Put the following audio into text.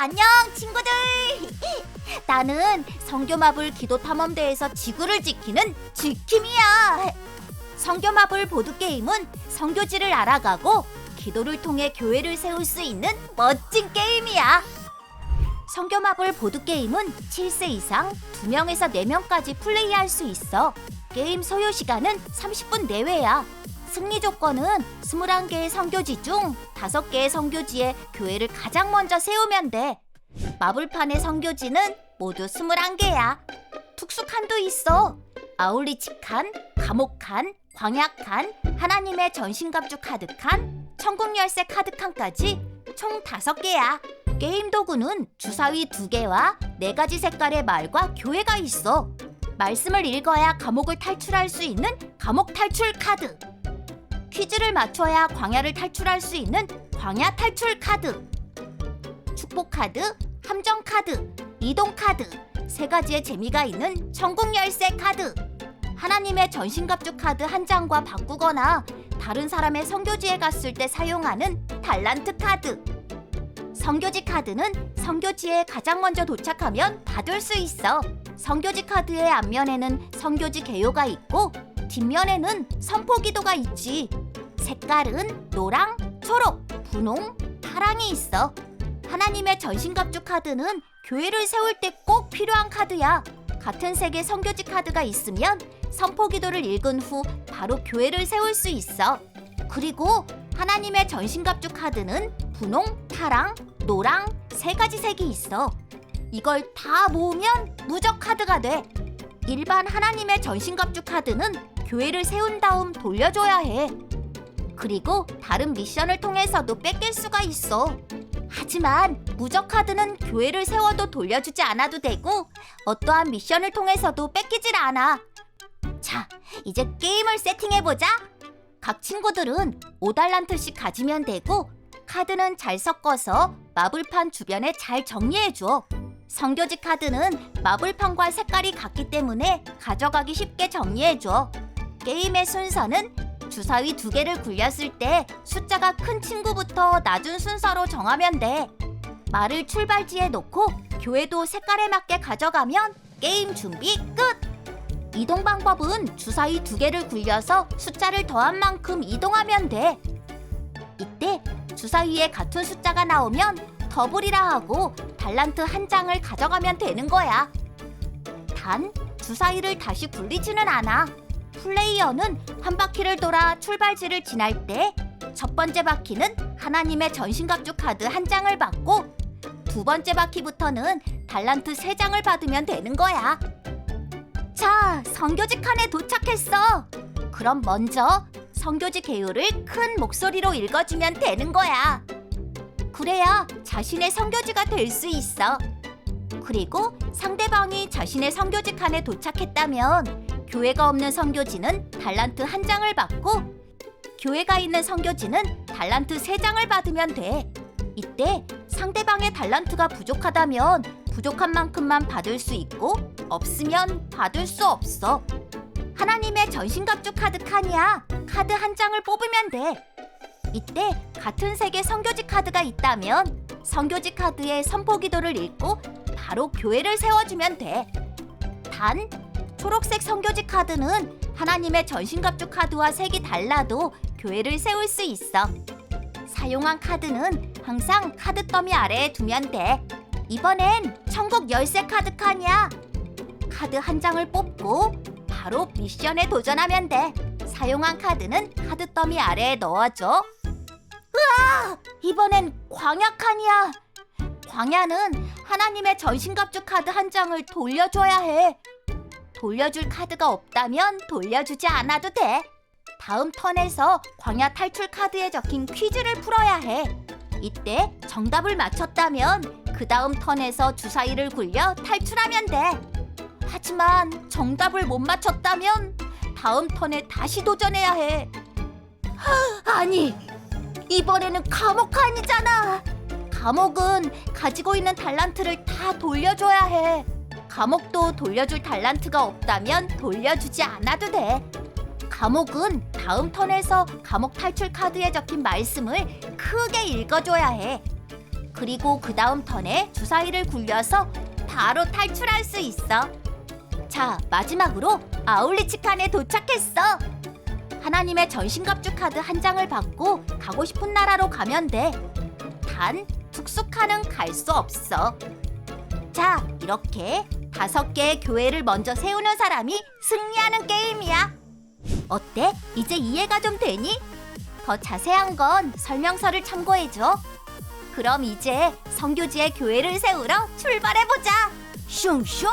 안녕 친구들. 나는 성교마블 기도 탐험대에서 지구를 지키는 지킴이야. 성교마블 보드게임은 성교지를 알아가고 기도를 통해 교회를 세울 수 있는 멋진 게임이야. 성교마블 보드게임은 7세 이상 2명에서 4명까지 플레이할 수 있어. 게임 소요 시간은 30분 내외야. 승리 조건은 21개의 성교지 중 5개의 성교지에 교회를 가장 먼저 세우면 돼. 마블판의 성교지는 모두 21개야. 특수칸도 있어. 아울리치 칸, 감옥 칸, 광야 칸, 하나님의 전신갑주 카드 칸, 천국 열쇠 카드 칸까지 총 5개야. 게임 도구는 주사위 2개와 4가지 색깔의 말과 교회가 있어. 말씀을 읽어야 감옥을 탈출할 수 있는 감옥 탈출 카드. 퀴즈를 맞춰야 광야를 탈출할 수 있는 광야 탈출 카드. 축복 카드, 함정 카드, 이동 카드, 세 가지의 재미가 있는 천국 열쇠 카드. 하나님의 전신갑주 카드 한 장과 바꾸거나 다른 사람의 성교지에 갔을 때 사용하는 달란트 카드. 성교지 카드는 성교지에 가장 먼저 도착하면 받을 수 있어. 성교지 카드의 앞면에는 성교지 개요가 있고 뒷면에는 선포기도가 있지. 색깔은 노랑, 초록, 분홍, 파랑이 있어. 하나님의 전신갑주 카드는 교회를 세울 때 꼭 필요한 카드야. 같은 색의 성교지 카드가 있으면 선포기도를 읽은 후 바로 교회를 세울 수 있어. 그리고 하나님의 전신갑주 카드는 분홍, 파랑, 노랑 세 가지 색이 있어. 이걸 다 모으면 무적 카드가 돼. 일반 하나님의 전신갑주 카드는 교회를 세운 다음 돌려줘야 해. 그리고 다른 미션을 통해서도 뺏길 수가 있어. 하지만 무적 카드는 교회를 세워도 돌려주지 않아도 되고 어떠한 미션을 통해서도 뺏기질 않아. 자, 이제 게임을 세팅해보자. 각 친구들은 5달란트씩 가지면 되고 카드는 잘 섞어서 마블판 주변에 잘 정리해줘. 성교지 카드는 마블판과 색깔이 같기 때문에 가져가기 쉽게 정리해줘. 게임의 순서는 주사위 두 개를 굴렸을 때 숫자가 큰 친구부터 낮은 순서로 정하면 돼. 말을 출발지에 놓고 교회도 색깔에 맞게 가져가면 게임 준비 끝! 이동 방법은 주사위 두 개를 굴려서 숫자를 더한 만큼 이동하면 돼. 이때 주사위에 같은 숫자가 나오면 더블이라 하고 달란트 한 장을 가져가면 되는 거야. 단, 주사위를 다시 굴리지는 않아. 플레이어는 한 바퀴를 돌아 출발지를 지날 때 첫 번째 바퀴는 하나님의 전신갑주 카드 한 장을 받고 두 번째 바퀴부터는 달란트 세 장을 받으면 되는 거야. 자, 성교지 칸에 도착했어. 그럼 먼저 성교지 개요를 큰 목소리로 읽어주면 되는 거야. 그래야 자신의 성교지가 될 수 있어. 그리고 상대방이 자신의 성교지 칸에 도착했다면 교회가 없는 성교지는 달란트 한 장을 받고 교회가 있는 성교지는 달란트 세 장을 받으면 돼. 이때 상대방의 달란트가 부족하다면 부족한 만큼만 받을 수 있고 없으면 받을 수 없어. 하나님의 전신갑주 카드 칸이야. 카드 한 장을 뽑으면 돼. 이때 같은 색의 성교지 카드가 있다면 성교지 카드의 선포기도를 읽고 바로 교회를 세워주면 돼. 단 초록색 성교지 카드는 하나님의 전신갑주 카드와 색이 달라도 교회를 세울 수 있어. 사용한 카드는 항상 카드 더미 아래에 두면 돼. 이번엔 천국 열쇠 카드 칸이야. 카드 한 장을 뽑고 바로 미션에 도전하면 돼. 사용한 카드는 카드 더미 아래에 넣어줘. 으아! 이번엔 광야 칸이야. 광야는 하나님의 전신갑주 카드 한 장을 돌려줘야 해. 돌려줄 카드가 없다면 돌려주지 않아도 돼. 다음 턴에서 광야 탈출 카드에 적힌 퀴즈를 풀어야 해. 이때 정답을 맞췄다면 그 다음 턴에서 주사위를 굴려 탈출하면 돼. 하지만 정답을 못 맞췄다면 다음 턴에 다시 도전해야 해. 하, 아니, 이번에는 감옥 아니잖아. 감옥은 가지고 있는 달란트를 다 돌려줘야 해. 감옥도 돌려줄 달란트가 없다면 돌려주지 않아도 돼. 감옥은 다음 턴에서 감옥 탈출 카드에 적힌 말씀을 크게 읽어줘야 해. 그리고 그 다음 턴에 주사위를 굴려서 바로 탈출할 수 있어. 자, 마지막으로 아울리치칸에 도착했어. 하나님의 전신갑주 카드 한 장을 받고 가고 싶은 나라로 가면 돼. 단 특수카는 갈수 없어. 자, 이렇게 다섯 개의 교회를 먼저 세우는 사람이 승리하는 게임이야. 어때? 이제 이해가 좀 되니? 더 자세한 건 설명서를 참고해줘. 그럼 이제 성교지에 교회를 세우러 출발해보자. 슝슝!